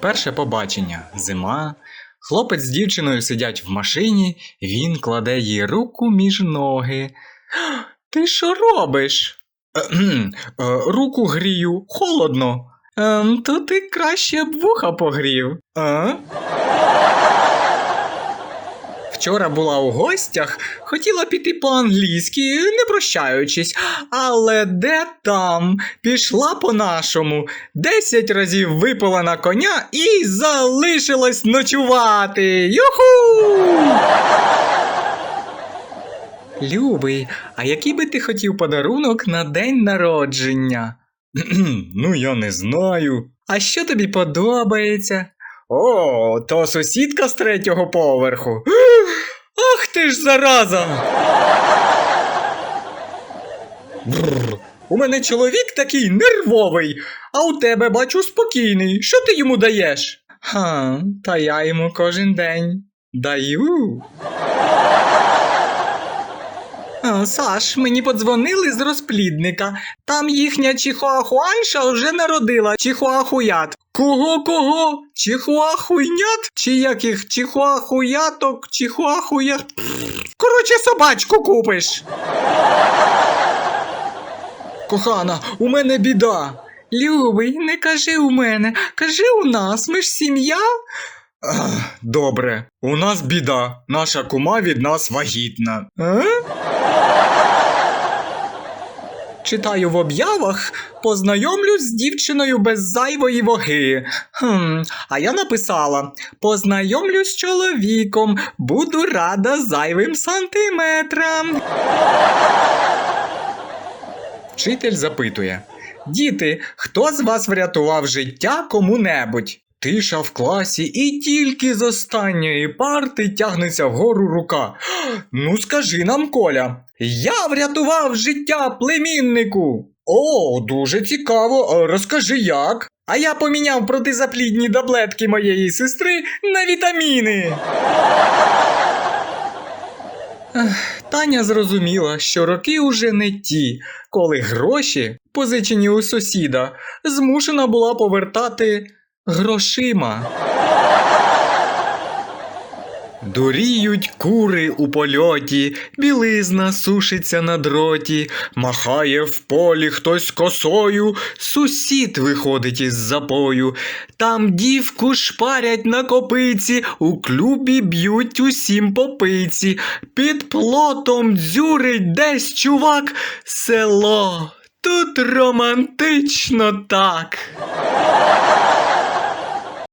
Перше побачення зима. Хлопець з дівчиною сидять в машині, він кладе їй руку між ноги. Ти що робиш? Е, Руку грію, холодно. «Ем, То ти краще б вуха погрів. А? Вчора була у гостях, хотіла піти по-англійськи, не прощаючись, але де там? Пішла по-нашому, десять разів випила на коня і залишилась ночувати. Юху! Любий, а який би ти хотів подарунок на день народження? ну, я не знаю. А що тобі подобається? О, то сусідка з третього поверху. Ах ти ж зараза! Бррр, у мене чоловік такий нервовий, а у тебе бачу спокійний. Що ти йому даєш? Ха, та я йому кожен день даю. А, Саш, мені подзвонили з розплідника. Там їхня чихуахуанша вже народила чихуахуят. Кого кого? Чихуахуйнят? Чи яких чихуахуяток, чихуахуят? Короче, собачку купиш. Кохана, у мене біда. Любий, не кажи у мене, кажи у нас, ми ж сім'я. Добре, у нас біда. Наша кума від нас вагітна. А? Читаю в об'явах, познайомлюсь з дівчиною без зайвої ваги. Хм, а я написала: познайомлюсь з чоловіком, буду рада зайвим сантиметрам. Вчитель запитує: Діти, хто з вас врятував життя кому-небудь? Тиша в класі, і тільки з останньої парти тягнеться вгору рука. Ну, скажи нам, Коля, я врятував життя племіннику. О, дуже цікаво. Розкажи як. А я поміняв протизаплідні таблетки моєї сестри на вітаміни. Таня зрозуміла, що роки уже не ті, коли гроші, позичені у сусіда, змушена була повертати грошима. Дуріють кури у польоті, білизна сушиться на дроті, махає в полі хтось косою, сусід виходить із запою. Там дівку шпарять на копиці, у клубі б'ють усім по пиці, під плотом дзюрить десь чувак, село. Тут романтично так.